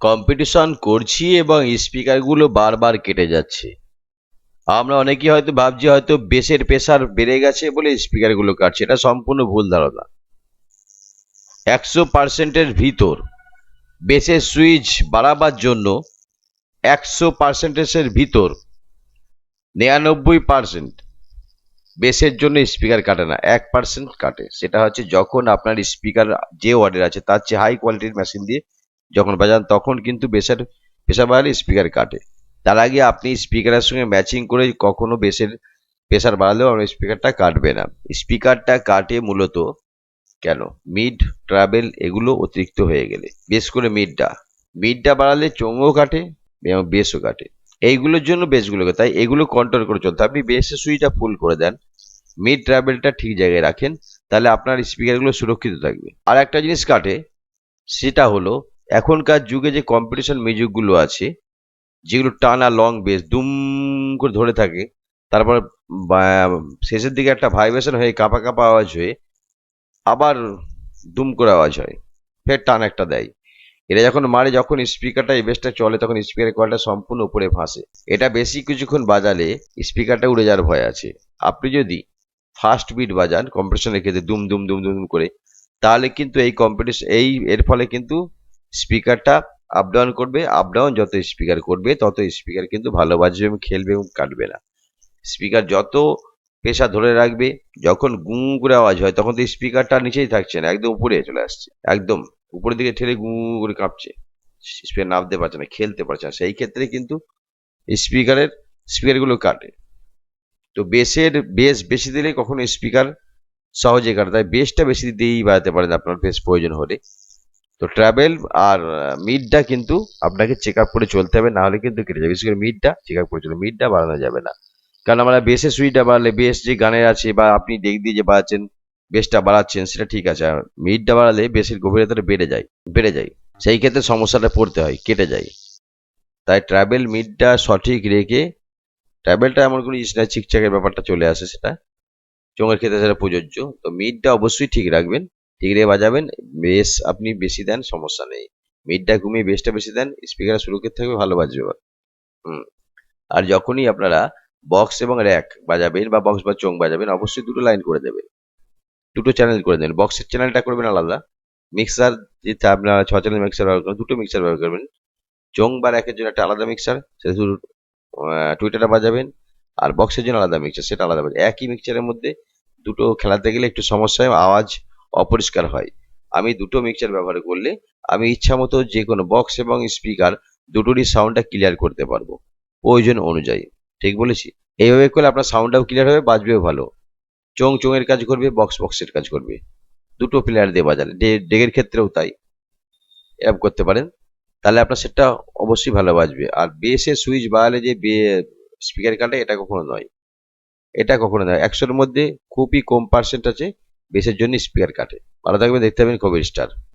Competition করছি এবং স্পিকারগুলো বারবার কেটে যাচ্ছে। আমরা অনেকেই হয়তো ভাবছি হয়তো বেসের প্রেসার বেড়ে গেছে বলে স্পিকারগুলো কাটছে। এটা সম্পূর্ণ ভুল ধারণা। একশো পার্সেন্টের ভিতর বেসের সুইচ বাড়াবার জন্য একশো পার্সেন্টেজের ভিতর নিরানব্বই পার্সেন্ট বেসের জন্য স্পিকার কাটে না, এক পার্সেন্ট কাটে। সেটা হচ্ছে যখন আপনার স্পিকার যে ওয়ার্ডের আছে, তার চেয়ে হাই কোয়ালিটির মেশিন দিয়ে যখন বাজান, তখন কিন্তু বেসের প্রেসার বাড়ালে স্পিকার কাটে। তার আগে আপনি স্পিকারের সঙ্গে ম্যাচিং করে কখনো বেসের প্রেসার বাড়ালেও আপনার স্পিকারটা কাটবে না। স্পিকারটা কাটে মূলত কেন? মিড ট্রাভেল এগুলো অতিরিক্ত হয়ে গেলে। বেশ করে মিডটা মিডটা বাড়ালে চোঙও কাটে এবং বেসও কাটে। এইগুলোর জন্য বেসগুলোকে তাই এগুলো কন্ট্রোল করে চলতে আপনি বেসের সুইচটা ফুল করে দেন মিড ট্রাভেলটা ঠিক জায়গায় রাখেন, তাহলে আপনার স্পিকারগুলো সুরক্ষিত থাকবে। আর একটা জিনিস কাটে, সেটা হলো এখনকার যুগে যে কম্পিটিশন মিউজিকগুলো আছে, যেগুলো টানা লং বেস দুম করে ধরে থাকে, তারপর শেষের দিকে একটা ভাইব্রেশন হয়ে কাঁপা কাঁপা আওয়াজ হয়ে আবার দুম করে আওয়াজ হয়, ফের টান একটা দেয়। এটা যখন মারে, যখন স্পিকারটা এই বেসটা চলে, তখন স্পিকারের কলটা সম্পূর্ণ উপরে ভাসে। এটা বেশি কিছুক্ষণ বাজালে স্পিকারটা উড়ে যাওয়ার ভয় আছে। আপনি যদি ফাস্ট বিট বাজান কম্পিটিশনের ক্ষেত্রে দুম দুম দুম দুম দুম করে, তাহলে কিন্তু এই কম্পিটিশন এই, এর ফলে কিন্তু স্পিকারটা আপ ডাউন করবে আপ ডাউন যত স্পিকার করবে, তত স্পিকার কিন্তু ভালো বাজবে এবং খেলবে এবং কাটবে না। স্পিকার যত পেশা ধরে রাখবে, যখন গুঁ করে আওয়াজ হয়, তখন তো স্পিকারটা নিচেই থাকছে না, একদম উপরে চলে আসছে, একদম উপরের দিকে ঠেলে গু করে কাঁপছে। স্পিকার নামতে পারছে না, খেলতে পারছে না, সেই ক্ষেত্রে কিন্তু স্পিকারের স্পিকারগুলো কাটে। তো বেসের বেস বেশি দিলে কখনো স্পিকার সহজে কাটে তাই বেসটা বেশি দিয়েই বাজাতে পারেন আপনার বেশ প্রয়োজন হলে। তো ট্রাভেল আর মিডটা কিন্তু আপনাকে চেক আপ করে চলতে হবে না হলে কিন্তু কেটে যাবে। বিশেষ করে মিডটা চেক আপ করে চলবে মিডটা বাড়ানো যাবে না। কারণ আমরা বেসের সুইচটা বাড়ালে বেস যে গানের আছে বা আপনি ডেক দিয়ে যে বাড়াচ্ছেন বেসটা বাড়াচ্ছেন, সেটা ঠিক আছে। আর মিডটা বাড়ালে বেসের গভীরতাটা বেড়ে যায় বেড়ে যায়। সেই ক্ষেত্রে সমস্যাটা পড়তে হয়, কেটে যায়। তাই ট্রাভেল মিডটা সঠিক রেখে ট্রাভেলটা এমন কোনো জিনিস না চিকচাকের ব্যাপারটা চলে আসে সেটা। চোঙের ক্ষেত্রে সেটা প্রযোজ্য। তো মিডটা অবশ্যই ঠিক রাখবেন। রেখে বাজাবেন বেস আপনি বেশি দেন, সমস্যা নেই। মিডটা ঘুমিয়ে বেসটা বেশি দেন স্পিকার সুরক্ষিত থাকবে, ভালো বাজবে। হুম। আর যখনই আপনারা বক্স এবং র্যাক বাজাবেন বা বক্স বা চোং বাজাবেন, অবশ্যই দুটো লাইন করে দেবেন। দুটো চ্যানেল করে দেবেন। বক্সের চ্যানেলটা করবেন আলাদা। মিক্সার যে আপনারা ছ চ্যানেল মিক্সার ব্যবহার করবেন দুটো মিক্সার ব্যবহার করবেন। চোং বা র্যাকের জন্য একটা আলাদা মিক্সার সেটা শুধু টুইটারটা বাজাবেন। আর বক্সের জন্য আলাদা মিক্সার সেটা আলাদা একই মিক্সারের মধ্যে দুটো খেলাতে গেলে একটু সমস্যা হয়, আওয়াজ অপরিষ্কার হয়। আমি দুটো মিক্সার ব্যবহার করলে আমি ইচ্ছা মতো যে কোনো বক্স এবং স্পিকার দুটোরই সাউন্ডটা ক্লিয়ার করতে পারব। প্রয়োজন অনুযায়ী। ঠিক বলেছি? এইভাবে করলে আপনার সাউন্ডটাও ক্লিয়ার হবে, বাজবেও ভালো। চোং চোঙের কাজ করবে বক্স বক্সের কাজ করবে। দুটো প্লেয়ার দিয়ে বাজালে। ডেগের ক্ষেত্রেও তাই। এরকম করতে পারেন। তাহলে আপনার সেটটা অবশ্যই ভালো বাজবে। আর বেসে সুইচ বাড়ালে যে স্পিকার কাটে এটা কখনো নয়। এটা কখনো নয়। একশোর মধ্যে খুবই কম পার্সেন্ট আছে। বেসের জন্য স্পিকার কাটে। ভালো থাকবেন দেখতে পাবেন কবির স্টার